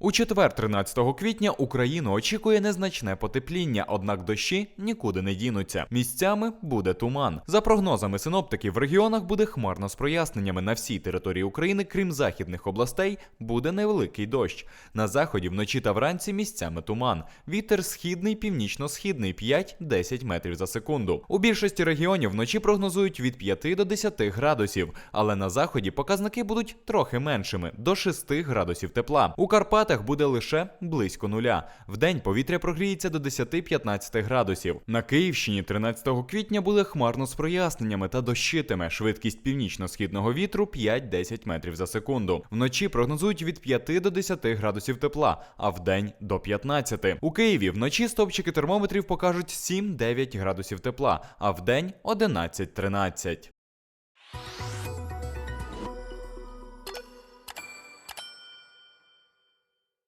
У четвер, 13 квітня, Україну очікує незначне потепління, однак дощі нікуди не дінуться. Місцями буде туман. За прогнозами синоптиків, в регіонах буде хмарно з проясненнями. На всій території України, крім західних областей, буде невеликий дощ. На заході вночі та вранці місцями туман. Вітер східний, північно-східний 5-10 метрів за секунду. У більшості регіонів вночі прогнозують від 5 до 10 градусів, але на заході показники будуть трохи меншими до 6 градусів тепла. У Карпатах буде лише близько нуля. Вдень повітря прогріється до 10-15 градусів. На Київщині 13 квітня буде хмарно з проясненнями та дощитиме. Швидкість північно-східного вітру 5-10 метрів за секунду. Вночі прогнозують від 5 до 10 градусів тепла, а вдень до 15. У Києві вночі стовпчики термометрів покажуть 7-9 градусів тепла, а вдень 11-13.